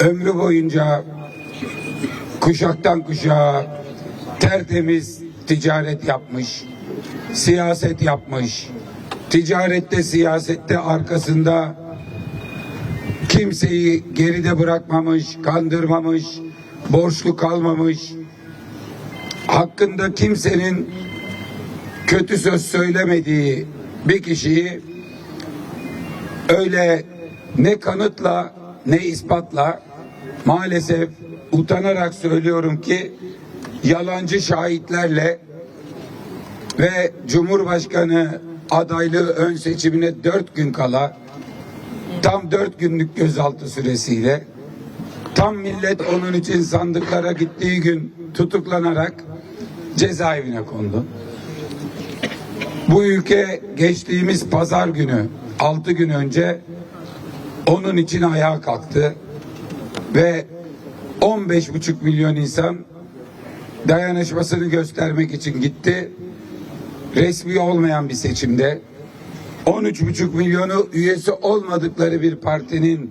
ömrü boyunca kuşaktan kuşağa tertemiz ticaret yapmış, siyaset yapmış, ticarette siyasette arkasında kimseyi geride bırakmamış, kandırmamış, borçlu kalmamış, hakkında kimsenin kötü söz söylemediği bir kişiyi öyle ne kanıtla ne ispatla maalesef utanarak söylüyorum ki yalancı şahitlerle ve Cumhurbaşkanı adaylığı ön seçimine dört gün kala tam dört günlük gözaltı süresiyle tam millet onun için sandıklara gittiği gün tutuklanarak cezaevine kondu. Bu ülke geçtiğimiz pazar günü altı gün önce onun için ayağa kalktı ve 15,5 milyon insan dayanışmasını göstermek için gitti. Resmi olmayan bir seçimde 13,5 milyonu üyesi olmadıkları bir partinin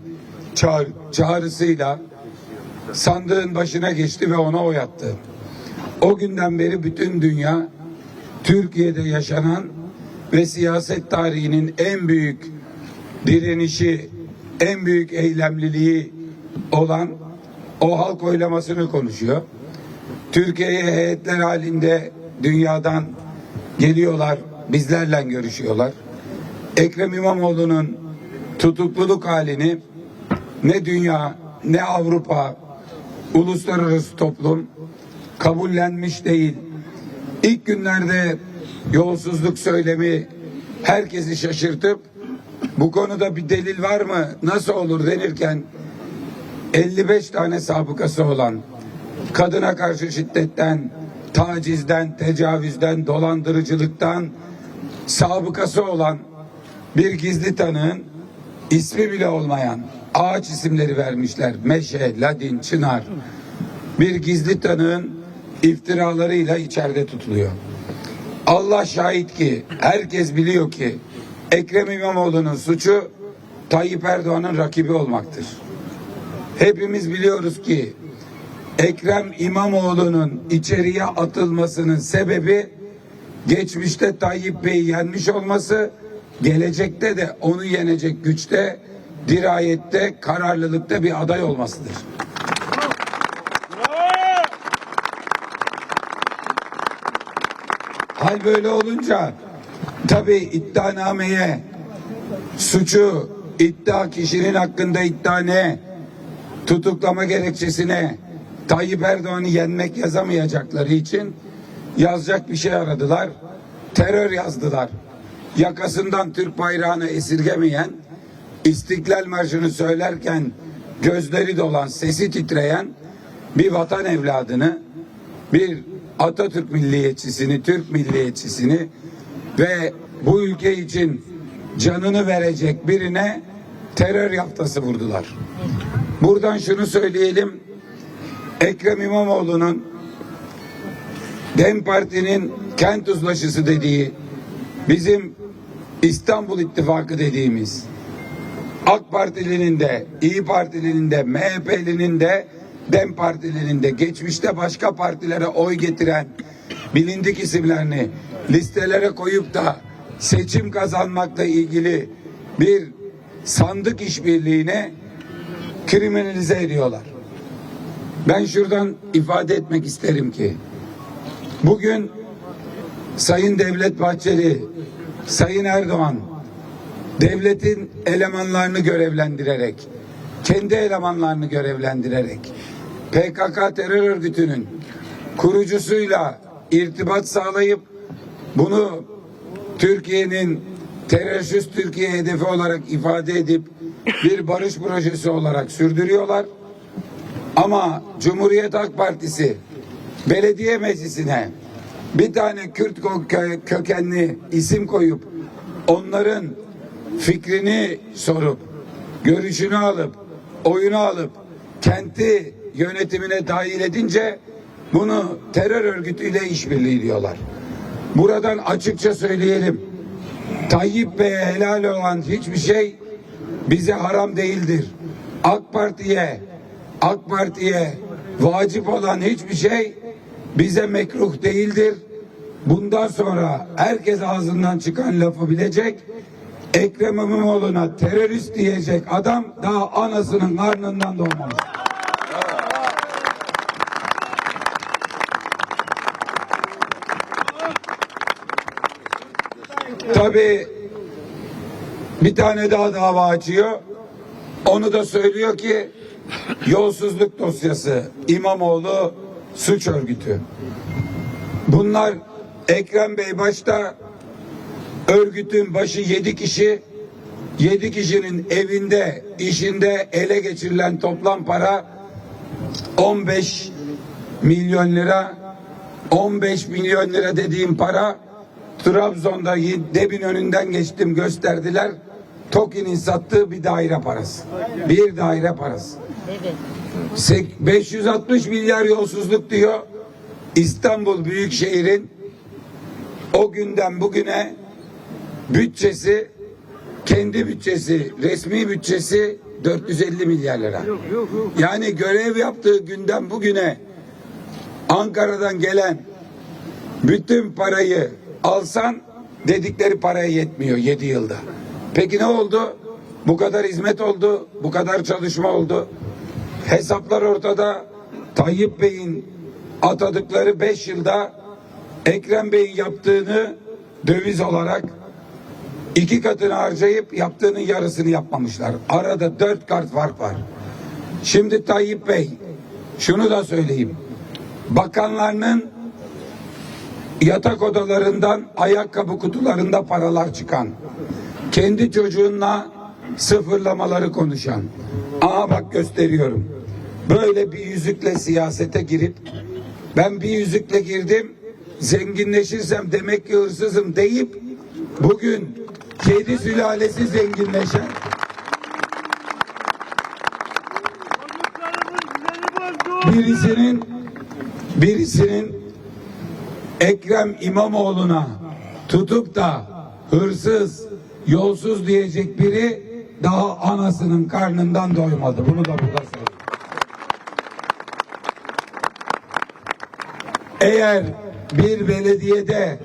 çağır, çağrısıyla sandığın başına geçti ve ona oy attı. O günden beri bütün dünya Türkiye'de yaşanan ve siyaset tarihinin en büyük direnişi, en büyük eylemliliği olan o halk oylamasını konuşuyor. Türkiye'ye heyetler halinde dünyadan geliyorlar, bizlerle görüşüyorlar. Ekrem İmamoğlu'nun tutukluluk halini ne dünya ne Avrupa uluslararası toplum kabullenmiş değil. İlk günlerde yolsuzluk söylemi herkesi şaşırtıp bu konuda bir delil var mı nasıl olur denirken 55 tane sabıkası olan kadına karşı şiddetten, tacizden, tecavüzden, dolandırıcılıktan sabıkası olan bir gizli tanığın ismi bile olmayan ağaç isimleri vermişler. Meşe, Ladin, Çınar. Bir gizli tanığın iftiralarıyla içeride tutuluyor. Allah şahit ki herkes biliyor ki Ekrem İmamoğlu'nun suçu Tayyip Erdoğan'ın rakibi olmaktır. Hepimiz biliyoruz ki Ekrem İmamoğlu'nun içeriye atılmasının sebebi geçmişte Tayyip Bey'i yenmiş olması, gelecekte de onu yenecek güçte, dirayette, kararlılıkta bir aday olmasıdır. Hal böyle olunca tabi iddianameye suçu iddia kişinin hakkında iddia ne? Tutuklama gerekçesine Tayyip Erdoğan'ı yenmek yazamayacakları için yazacak bir şey aradılar. Terör yazdılar. Yakasından Türk bayrağını esirgemeyen, İstiklal Marşı'nı söylerken gözleri dolan, sesi titreyen bir vatan evladını, bir Atatürk milliyetçisini, Türk milliyetçisini ve bu ülke için canını verecek birine terör yaftası vurdular. Buradan şunu söyleyelim. Ekrem İmamoğlu'nun DEM Parti'nin kent uzlaşısı dediği bizim İstanbul İttifakı dediğimiz AK Partilinin de, İyi Partilinin de, MHP'linin de, DEM Partilinin de geçmişte başka partilere oy getiren bilindik isimlerini listelere koyup da seçim kazanmakla ilgili bir sandık işbirliğine kriminalize ediyorlar. Ben şuradan ifade etmek isterim ki bugün Sayın Devlet Bahçeli, Sayın Erdoğan devletin elemanlarını görevlendirerek, kendi elemanlarını görevlendirerek PKK terör örgütünün kurucusuyla irtibat sağlayıp bunu Türkiye'nin terörist Türkiye hedefi olarak ifade edip bir barış projesi olarak sürdürüyorlar. Ama Cumhuriyet Halk Partisi belediye meclisine bir tane Kürt kö- kökenli isim koyup onların fikrini sorup görüşünü alıp oyunu alıp kenti yönetimine dahil edince bunu terör örgütüyle işbirliği diyorlar. Buradan açıkça söyleyelim. Tayyip Bey'e helal olan hiçbir şey bize haram değildir. AK Parti'ye AK Parti'ye vacip olan hiçbir şey bize mekruh değildir. Bundan sonra herkes ağzından çıkan lafı bilecek. Ekrem İmamoğlu'na terörist diyecek adam daha anasının karnından doğmamış. Tabii bir tane daha dava açıyor. Onu da söylüyor ki yolsuzluk dosyası İmamoğlu suç örgütü. Bunlar Ekrem Bey başta örgütün başı yedi kişi yedi kişinin evinde işinde ele geçirilen toplam para 15 milyon lira 15 milyon lira dediğim para Trabzon'da debin önünden geçtim gösterdiler. TOKİ'nin sattığı bir daire parası. Bir daire parası. Sek- 560 milyar yolsuzluk diyor. İstanbul Büyükşehir'in o günden bugüne bütçesi kendi bütçesi, resmi bütçesi 450 milyar lira. Yani görev yaptığı günden bugüne Ankara'dan gelen bütün parayı alsan dedikleri paraya yetmiyor 7 yılda. Peki ne oldu? Bu kadar hizmet oldu, bu kadar çalışma oldu. Hesaplar ortada. Tayyip Bey'in atadıkları 5 yılda Ekrem Bey'in yaptığını döviz olarak iki katını harcayıp yaptığının yarısını yapmamışlar. Arada dört kart fark var. Şimdi Tayyip Bey şunu da söyleyeyim. Bakanlarının yatak odalarından ayakkabı kutularında paralar çıkan, kendi çocuğunla sıfırlamaları konuşan. Aa bak gösteriyorum. Böyle bir yüzükle siyasete girip ben bir yüzükle girdim zenginleşirsem demek ki hırsızım deyip bugün kedi sülalesi zenginleşen birisinin birisinin Ekrem İmamoğlu'na tutup da hırsız, yolsuz diyecek biri daha anasının karnından doymadı. Bunu da burada söyleyeyim. Eğer bir belediyede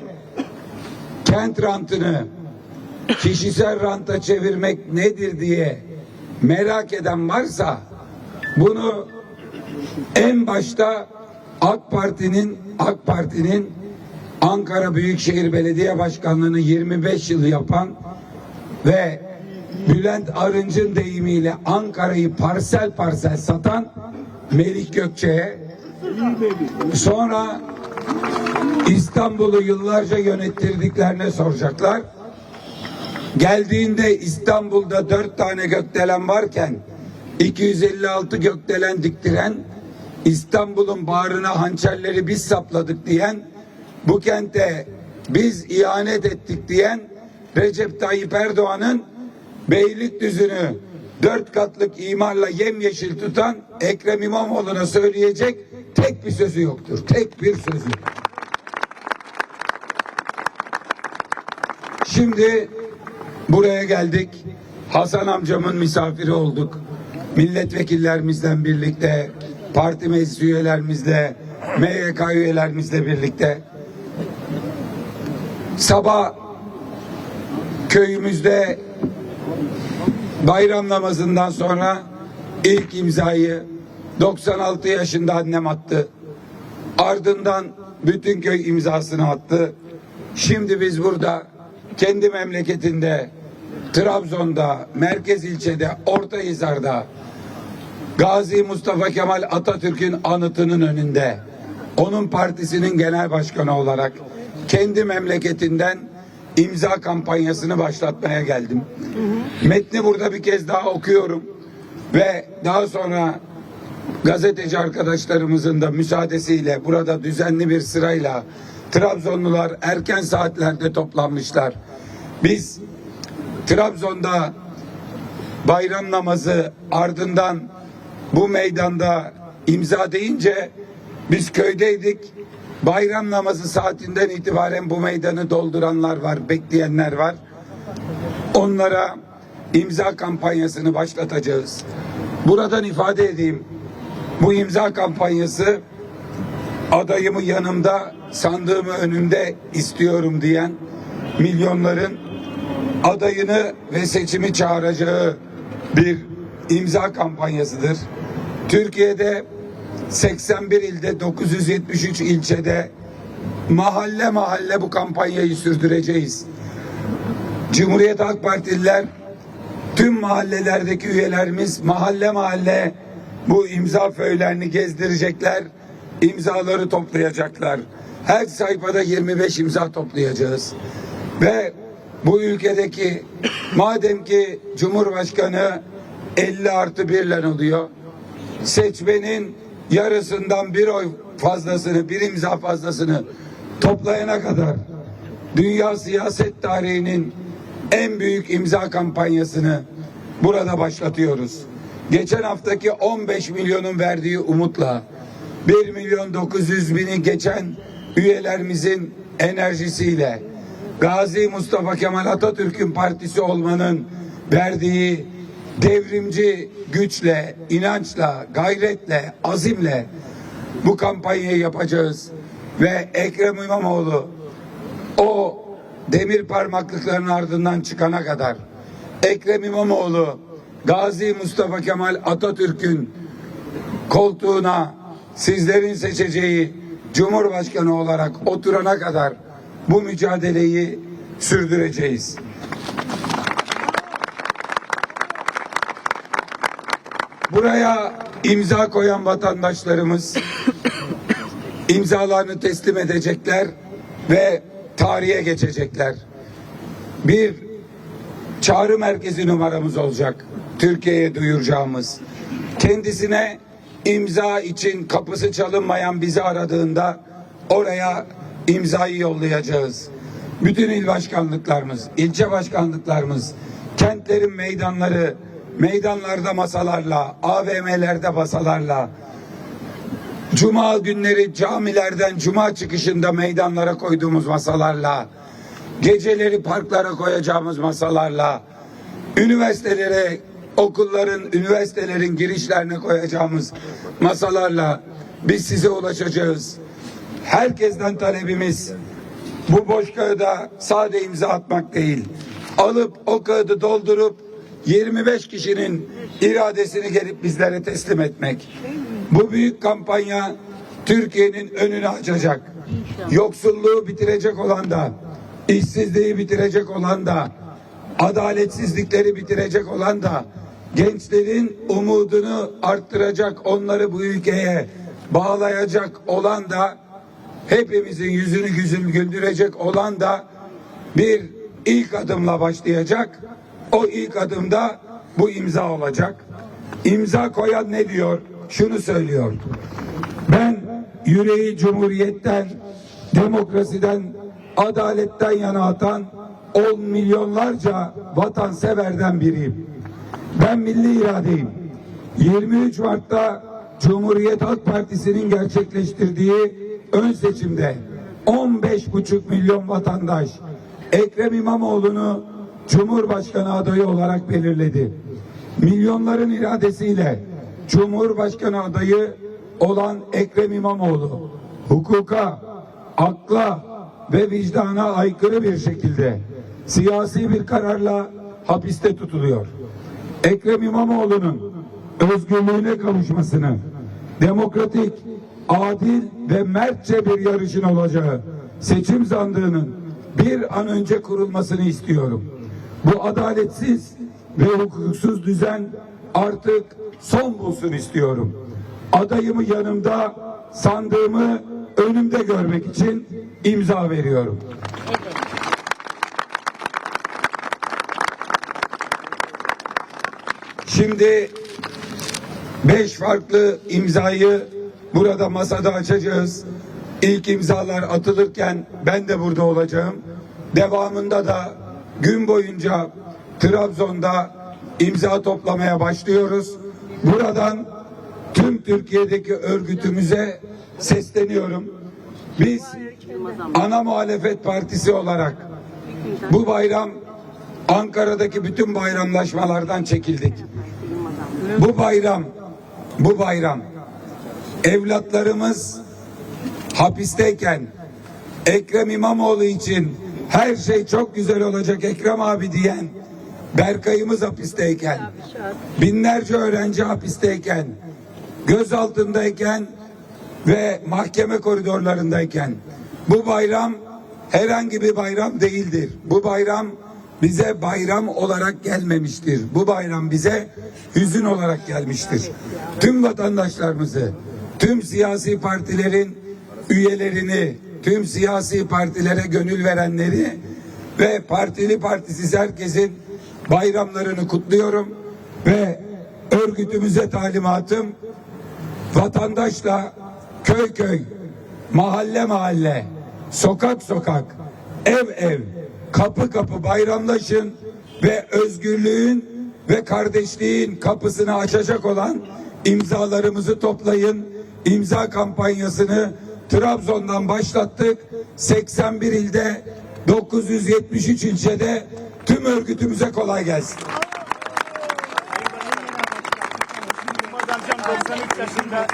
kent rantını kişisel ranta çevirmek nedir diye merak eden varsa bunu en başta AK Parti'nin AK Parti'nin Ankara Büyükşehir Belediye Başkanlığı'nı 25 yıl yapan ve Bülent Arınç'ın deyimiyle Ankara'yı parsel parsel satan Melik Gökçe'ye sonra İstanbul'u yıllarca yönettirdiklerine soracaklar. Geldiğinde İstanbul'da dört tane gökdelen varken 256 gökdelen diktiren İstanbul'un bağrına hançerleri biz sapladık diyen bu kente biz ihanet ettik diyen Recep Tayyip Erdoğan'ın Beylikdüzü'nü dört katlık imarla yemyeşil tutan Ekrem İmamoğlu'na söyleyecek tek bir sözü yoktur. Tek bir sözü. Şimdi buraya geldik. Hasan amcamın misafiri olduk. Milletvekillerimizle birlikte, parti meclis üyelerimizle, MYK üyelerimizle birlikte sabah köyümüzde bayram namazından sonra ilk imzayı 96 yaşında annem attı. Ardından bütün köy imzasını attı. Şimdi biz burada kendi memleketinde Trabzon'da, merkez ilçede, Ortahisar'da Gazi Mustafa Kemal Atatürk'ün anıtının önünde onun partisinin genel başkanı olarak kendi memleketinden imza kampanyasını başlatmaya geldim. Metni burada bir kez daha okuyorum ve daha sonra gazeteci arkadaşlarımızın da müsaadesiyle burada düzenli bir sırayla Trabzonlular erken saatlerde toplanmışlar. Biz Trabzon'da bayram namazı ardından bu meydanda imza deyince biz köydeydik. Bayram namazı saatinden itibaren bu meydanı dolduranlar var, bekleyenler var. Onlara imza kampanyasını başlatacağız. Buradan ifade edeyim. Bu imza kampanyası adayımı yanımda, sandığımı önümde istiyorum diyen milyonların adayını ve seçimi çağıracağı bir imza kampanyasıdır. Türkiye'de 81 ilde 973 ilçede mahalle mahalle bu kampanyayı sürdüreceğiz. Cumhuriyet Halk Partililer tüm mahallelerdeki üyelerimiz mahalle mahalle bu imza föylerini gezdirecekler. imzaları toplayacaklar. Her sayfada 25 imza toplayacağız. Ve bu ülkedeki madem ki Cumhurbaşkanı 50 artı 1 ile oluyor. Seçmenin yarısından bir oy fazlasını, bir imza fazlasını toplayana kadar dünya siyaset tarihinin en büyük imza kampanyasını burada başlatıyoruz. Geçen haftaki 15 milyonun verdiği umutla 1 milyon 900 bini geçen üyelerimizin enerjisiyle Gazi Mustafa Kemal Atatürk'ün partisi olmanın verdiği devrimci güçle, inançla, gayretle, azimle bu kampanyayı yapacağız ve Ekrem İmamoğlu o demir parmaklıkların ardından çıkana kadar Ekrem İmamoğlu Gazi Mustafa Kemal Atatürk'ün koltuğuna sizlerin seçeceği Cumhurbaşkanı olarak oturana kadar bu mücadeleyi sürdüreceğiz. Buraya imza koyan vatandaşlarımız imzalarını teslim edecekler ve tarihe geçecekler. Bir çağrı merkezi numaramız olacak. Türkiye'ye duyuracağımız. Kendisine imza için kapısı çalınmayan bizi aradığında oraya imzayı yollayacağız. Bütün il başkanlıklarımız, ilçe başkanlıklarımız, kentlerin meydanları, meydanlarda masalarla, AVM'lerde masalarla, Cuma günleri camilerden cuma çıkışında meydanlara koyduğumuz masalarla, geceleri parklara koyacağımız masalarla, üniversitelere, okulların, üniversitelerin girişlerine koyacağımız masalarla biz size ulaşacağız. Herkesten talebimiz bu boş kağıda sade imza atmak değil. Alıp o kağıdı doldurup 25 kişinin iradesini gelip bizlere teslim etmek. Bu büyük kampanya Türkiye'nin önünü açacak. Yoksulluğu bitirecek olan da, işsizliği bitirecek olan da, adaletsizlikleri bitirecek olan da, gençlerin umudunu arttıracak, onları bu ülkeye bağlayacak olan da, hepimizin yüzünü güzül güldürecek olan da bir ilk adımla başlayacak. O ilk adımda bu imza olacak. İmza koyan ne diyor? Şunu söylüyor. Ben yüreği cumhuriyetten, demokrasiden, adaletten yana atan on milyonlarca vatanseverden biriyim. Ben milli iradeyim. 23 Mart'ta Cumhuriyet Halk Partisi'nin gerçekleştirdiği ön seçimde 15,5 milyon vatandaş Ekrem İmamoğlu'nu Cumhurbaşkanı adayı olarak belirledi. Milyonların iradesiyle Cumhurbaşkanı adayı olan Ekrem İmamoğlu hukuka, akla ve vicdana aykırı bir şekilde siyasi bir kararla hapiste tutuluyor. Ekrem İmamoğlu'nun özgürlüğüne kavuşmasını, demokratik, adil ve mertçe bir yarışın olacağı seçim sandığının bir an önce kurulmasını istiyorum. Bu adaletsiz ve hukuksuz düzen artık son bulsun istiyorum. Adayımı yanımda, sandığımı önümde görmek için imza veriyorum. Şimdi beş farklı imzayı burada masada açacağız. İlk imzalar atılırken ben de burada olacağım. Devamında da gün boyunca Trabzon'da imza toplamaya başlıyoruz. Buradan tüm Türkiye'deki örgütümüze sesleniyorum. Biz ana muhalefet partisi olarak bu bayram Ankara'daki bütün bayramlaşmalardan çekildik. Bu bayram, bu bayram evlatlarımız hapisteyken Ekrem İmamoğlu için her şey çok güzel olacak Ekrem abi diyen Berkay'ımız hapisteyken binlerce öğrenci hapisteyken gözaltındayken ve mahkeme koridorlarındayken bu bayram herhangi bir bayram değildir. Bu bayram bize bayram olarak gelmemiştir. Bu bayram bize hüzün olarak gelmiştir. Tüm vatandaşlarımızı, tüm siyasi partilerin üyelerini, tüm siyasi partilere gönül verenleri ve partili partisiz herkesin bayramlarını kutluyorum ve örgütümüze talimatım vatandaşla köy köy, mahalle mahalle, sokak sokak, ev ev, kapı kapı bayramlaşın ve özgürlüğün ve kardeşliğin kapısını açacak olan imzalarımızı toplayın. İmza kampanyasını Trabzon'dan başlattık. 81 ilde 973 ilçede tüm örgütümüze kolay gelsin. Yılmaz amcam 93 yaşında.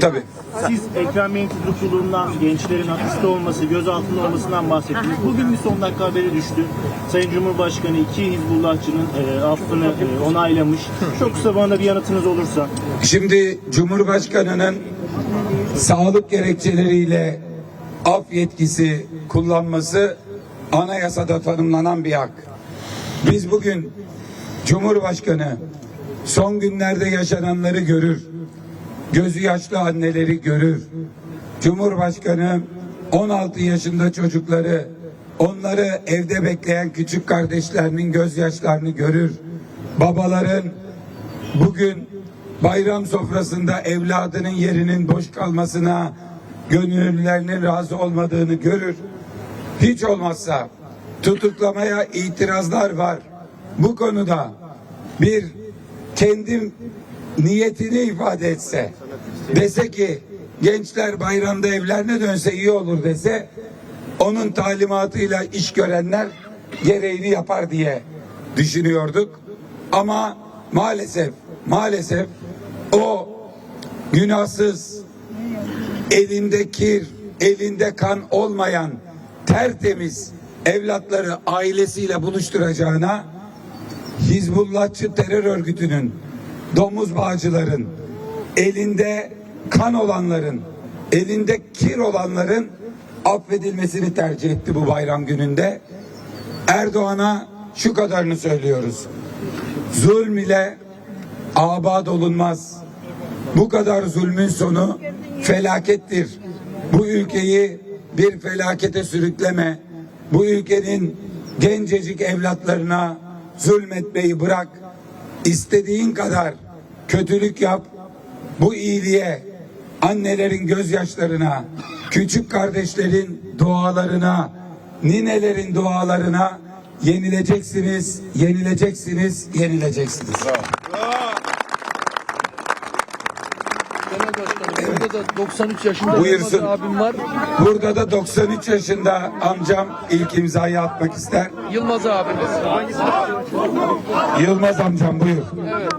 Tabii. Siz Ekrem Bey'in tutukluğundan, gençlerin hapiste olması, gözaltında olmasından bahsettiniz. Bugün bir son dakika haberi düştü. Sayın Cumhurbaşkanı iki Hizbullahçının e, affını e, onaylamış. Çok kısa bana bir yanıtınız olursa. Şimdi Cumhurbaşkanı'nın sağlık gerekçeleriyle af yetkisi kullanması anayasada tanımlanan bir hak. Biz bugün Cumhurbaşkanı son günlerde yaşananları görür. Gözü yaşlı anneleri görür. Cumhurbaşkanı 16 yaşında çocukları onları evde bekleyen küçük kardeşlerinin gözyaşlarını görür. Babaların bugün bayram sofrasında evladının yerinin boş kalmasına gönüllülerinin razı olmadığını görür. Hiç olmazsa tutuklamaya itirazlar var. Bu konuda bir kendim niyetini ifade etse dese ki gençler bayramda evlerine dönse iyi olur dese onun talimatıyla iş görenler gereğini yapar diye düşünüyorduk. Ama maalesef maalesef o günahsız elinde kir, elinde kan olmayan tertemiz evlatları ailesiyle buluşturacağına Hizbullahçı terör örgütünün, domuz bağcıların, elinde kan olanların, elinde kir olanların affedilmesini tercih etti bu bayram gününde. Erdoğan'a şu kadarını söylüyoruz. Zulm ile abad olunmaz. Bu kadar zulmün sonu felakettir. Bu ülkeyi bir felakete sürükleme. Bu ülkenin gencecik evlatlarına zulmetmeyi bırak. İstediğin kadar kötülük yap. Bu iyiliğe, annelerin gözyaşlarına, küçük kardeşlerin dualarına, ninelerin dualarına yenileceksiniz, yenileceksiniz, yenileceksiniz. Genel başkanım burada da 93 yaşında Buyursun. Yılmaz abim var. Burada da 93 yaşında amcam ilk imzayı atmak ister. Yılmaz abimiz. Yılmaz amcam buyur. Evet.